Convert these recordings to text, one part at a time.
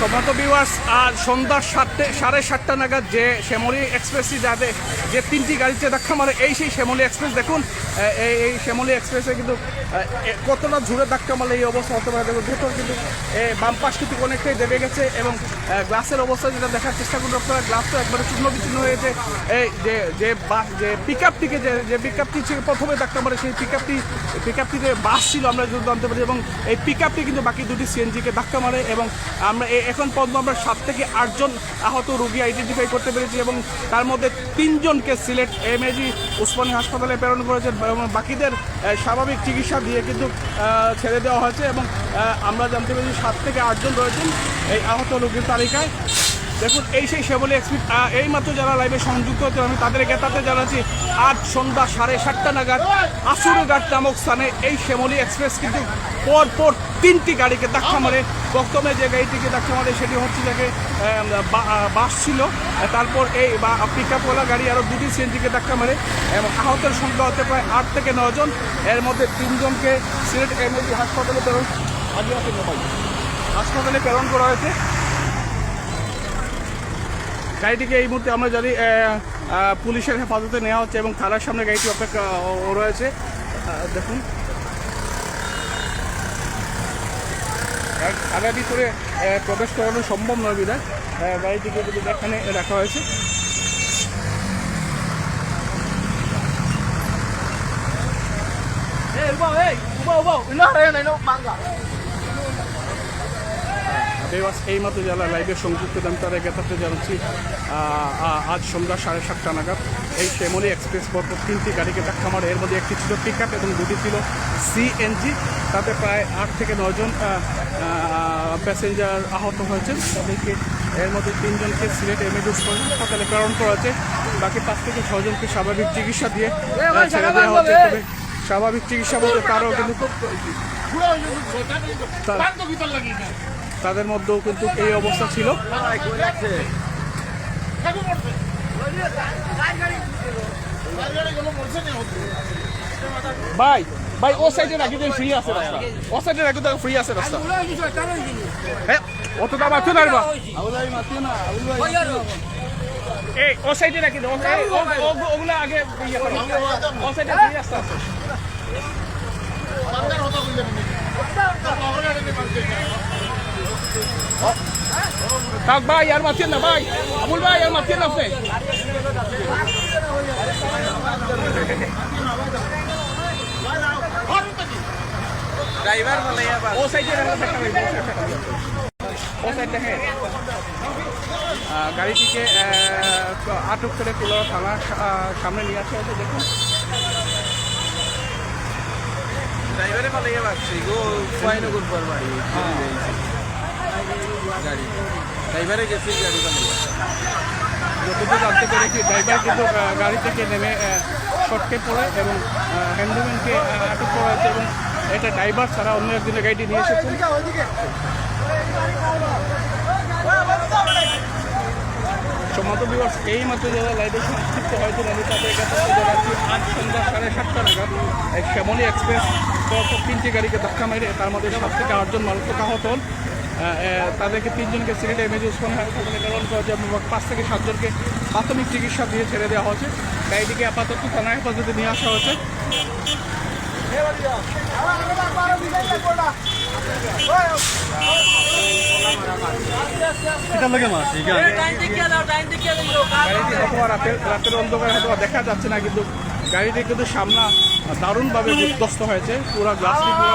সম্মত বিওয়ার্স আর সন্ধ্যা সাতটে, সাড়ে সাতটা নাগাদ যে শ্যামলী এক্সপ্রেসটি যাবে, যে তিনটি গাড়িতে ধাক্কা মারে, এই সেই শ্যামলী এক্সপ্রেস। দেখুন এই শ্যামলী এক্সপ্রেসে কিন্তু কতটা জোরে ধাক্কা মারলে এই অবস্থা হতে পারে। দেখুন, ভেতর কিন্তু বাম পাশ কিন্তু অনেকটাই দেবে গেছে এবং গ্লাসের অবস্থা যেটা দেখার চেষ্টা করুন আপনারা গ্লাস তো একবারে চূর্ণ বিচ্ছিন্ন হয়েছে এই যে যে বাস যে পিক আপটিকে যে যে পিক আপটি প্রথমে ধাক্কা মারে, সেই পিক আপটি পিক আপটিতে বাস ছিল, আমরা যদি জানতে পারি। এবং এই পিক আপটি কিন্তু বাকি দুটি সিএনজিকে ধাক্কা মারে এবং আমরা এখন পর্যন্ত আমরা সাত থেকে আটজন আহত রোগী আইডেন্টিফাই করতে পেরেছি এবং তার মধ্যে তিনজনকে সিলেট এমএজি উসমানী হাসপাতালে প্রেরণ করেছে এবং বাকিদের স্বাভাবিক চিকিৎসা দিয়ে কিন্তু ছেড়ে দেওয়া হয়েছে এবং আমরা জানতে পেরেছি সাত থেকে আটজন রয়েছেন এই আহত রোগীর তালিকায়। দেখুন, এই সেই সেবলি এক্সপিট এই মাত্র যারা লাইভে সংযুক্ত হতে আমি তাদের জ্ঞাতাতে জানাচ্ছি, আজ সন্ধ্যা সাড়ে সাতটা নাগাদ আসুরঘাট নামক স্থানে এই শ্যামলী এক্সপ্রেস কিন্তু পর পর তিনটি গাড়িকে ধাক্কা মারে। প্রথমে যে গাড়িটিকে ধাক্কা মারে, সেটি হচ্ছে যাকে বাস ছিল। তারপর এই পিক আপওয়ালা গাড়ি আরও দুটি সিএনজিকে ধাক্কা মারে এবং আহতের সংখ্যা হতে প্রায় আট থেকে নজন এর মধ্যে তিনজনকে সিলেট এমএলজি হাসপাতালে প্রেরণ হাসপাতালে প্রেরণ করা হয়েছে। গাড়িটিকে এই মুহূর্তে আমরা জানি পুলিশের হেফাজতে নেওয়া হচ্ছে এবং থানার সামনে গাড়িটি অপেক্ষা রয়েছে। দেখুন। থানার ভিতরে প্রবেশ করানো সম্ভব নয় বিধায়। গাড়িটিকে এখানে রাখা হয়েছে। দেবাস এই মাত্র যারা লাইভে সংযুক্ত আমি তারা জ্ঞাতাতে জানাচ্ছি আজ সন্ধ্যা সাড়ে সাতটা নাগাদ এই শ্যামলী এক্সপ্রেস পরপর তিনটি গাড়িকে ধাক্কা মারে। এর মধ্যে একটি ছিল পিক আপ এবং দুটি ছিল সিএনজি তাতে প্রায় আট থেকে নজন প্যাসেঞ্জার আহত হয়েছেন তাদেরকে এর মধ্যে তিনজনকে সিলেট এমএডি হাসপাতালে প্রেরণ করা হয়েছে। বাকি পাঁচ থেকে ছজনকে স্বাভাবিক চিকিৎসা দিয়ে ছেড়ে দেওয়া হচ্ছে তবে স্বাভাবিক চিকিৎসা বলতে তারও কিন্তু তাদের মধ্যেও কিন্তু এই অবস্থা ছিল। ভাই ভাই, ও সাইডে রাখি দেন ফ্রি আছে ও সাইডে রাখি তো ফ্রি আছে রাস্তা। হ্যাঁ অত দাম আছে না এই, ও সাইডে রাখি দেন ওগুলো আগে ইয়ে। ও সাইডে ফ্রি রাস্তা আছে থাক ভাই আর মারছেন না ভাই আমুল ভাই আর মারছেন না আপনি ড্রাইভার ও সাইডে ও সাইডে হ্যাঁ আহ, গাড়িটিকে আটক করে কুলার থানার সামনে নিয়ে আসা হয়েছে দেখুন। ড্রাইভারে বলে আবার গো ফয়নগর পর বাড়ি। যতটুকু জানতে পেরেছি ড্রাইভার কিন্তু গাড়ি থেকে নেমে শর্টকে পড়ে এবং হ্যান্ডম্যানকে আটক করা হয়েছে এবং এটা ড্রাইভার ছাড়া অন্য একদিনের গাড়িটি নিয়ে সম্মত বিভাগ এই মাত্র যারা লাইভে হয়েছিল আমি তাদের কাছে আজ সন্ধ্যা সাড়ে সাতটা নাগাদ শ্যামলী এক্সপ্রেস তিনটি গাড়িকে ধাক্কা মেরে তার মধ্যে সাত থেকে আটজন মারাত্মক আহত হন। তাদেরকে তিনজনকে সিলেট এমএজি উসমান হাসপাতালে প্রেরণ করা হয়েছে এবং পাঁচ থেকে সাতজনকে প্রাথমিক চিকিৎসা দিয়ে ছেড়ে দেওয়া হয়েছে। গাড়িটিকে আপাতত থানা হেফাজতে নিয়ে আসা হয়েছে। রাতের রাতের অন্ধকারে হয়তো বা দেখা যাচ্ছে না কিন্তু গাড়িটি কিন্তু সামনা দারুণভাবে বিধ্বস্ত হয়েছে। পুরো গ্লাসটি পুরো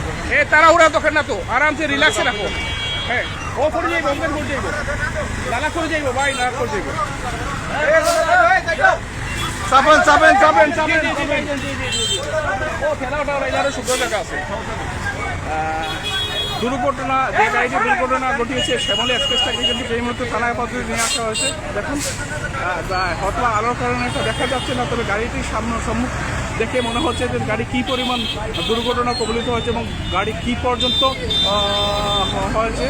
দোকান না তো আরামসে রিল্যাক্সে রাখো। হ্যাঁ ও করে যাইব ওখানে করে যাইব। লালা করে যাইব ভাই লালা করে যাইব। চাপেন চাপেন চাপেন জি। ও খেলা ওটা ওরা জায়গা আছে। দুর্ঘটনা যে গাড়িটি দুর্ঘটনা ঘটিয়েছে শ্যামলী এক্সপ্রেসটাকে কিন্তু এই মুহূর্তে থানায় পদ্ধতি নিয়ে আসা হয়েছে। দেখুন হয়তো আলোর কারণে এটা দেখা যাচ্ছে না তবে গাড়িটির সামনে সম্মুখ দেখে মনে হচ্ছে যে গাড়ি কী পরিমাণ দুর্ঘটনা কবলিত হয়েছে এবং গাড়ি কী পর্যন্ত হয়েছে।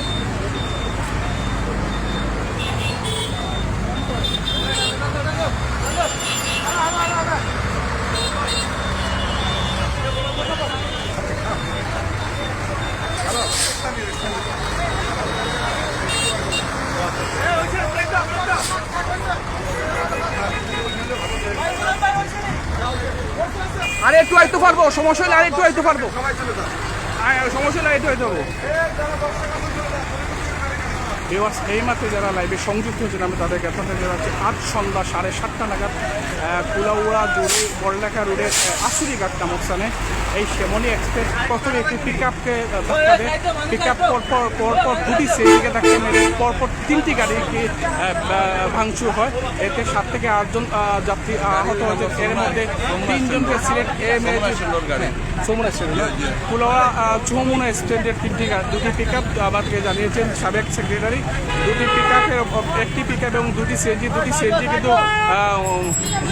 আরে একটু আইতে পারব সমস্যা হলে আর একটু আইতে পারব সমস্যা হলে একটু আইতে পারব ভিউয়ার্স এই মাত্র যারা লাইভে সংযুক্ত হয়েছেন আমি তাদেরকে আপনাদের জানাচ্ছি, আজ সন্ধ্যা সাড়ে সাতটা নাগাদ কুলাউড়া জুড়ি বড়লেখা রোডের আসুরিঘাট নামক স্থানে এই শ্যামলী এক্সপ্রেস প্রথমে একটি পিক আপকে ধাক্কা দেয়। পিক আপ পরপর পরপর দুটি সেদিকে ধাক্কা মেরে পরপর তিনটি গাড়িকে ভাঙচুর হয়। এতে সাত থেকে আটজন যাত্রী আহত হয়েছে এর মধ্যে তিনজনকে সিলেট এম এ কুলাওয়া চৌমুনা স্ট্যান্ডের তিনটি দুটি পিক আপ আমাদেরকে জানিয়েছেন সাবেক সেক্রেটারি দুটি পিক আপের একটি পিক আপ এবং দুটি সিএনজি দুটি সিএনজি কিন্তু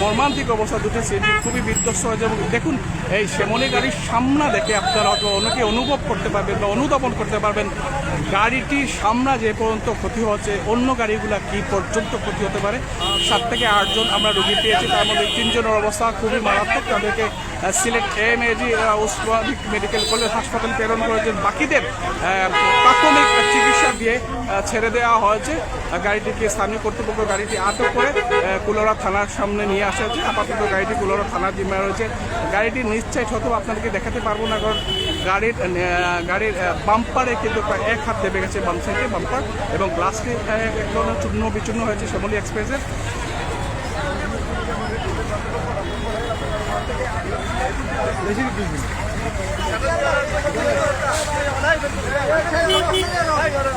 মর্মান্তিক অবস্থা। দুটি সিএনজি খুবই বিধ্বস্ত হয়েছে এবং দেখুন, এই শ্যামলী গাড়ির সামনা দেখে আপনারা অনেকে অনুভব করতে পারবেন বা অনুধাবন করতে পারবেন, গাড়িটির সামনা যে পর্যন্ত ক্ষতি হচ্ছে, অন্য গাড়িগুলো কি পর্যন্ত ক্ষতি হতে পারে? সাত থেকে আটজন আমরা রুগী পেয়েছি, তার মধ্যে তিনজনের অবস্থা খুবই মারাত্মক। তাদেরকে সিলেট এম এজি ওসমানিক মেডিকেল কলেজ হাসপাতাল প্রেরণ করেছেন। বাকিদের প্রাথমিক চিকিৎসা দিয়ে ছেড়ে দেওয়া হয়েছে। গাড়িটিকে স্থানীয় কর্তৃপক্ষ গাড়িটি আটক করে কুলোরা থানার সামনে নিয়ে আসা হয়েছে। আপাতত গাড়িটি কুলোরা থানার জিম্মায় রয়েছে। গাড়িটি নিশ্চয় হয়তো আপনাদেরকে দেখাতে পারব না, কারণ গাড়ির গাড়ির বাম্পারে কিন্তু প্রায় এক হাত দেবে গেছে বাম সাইডে বাম্পার এবং গ্লাসটি এক ধরনের চূর্ণ বিচূর্ণ হয়েছে শ্যামলী এক্সপ্রেসের। ترجمة نانسي قنقر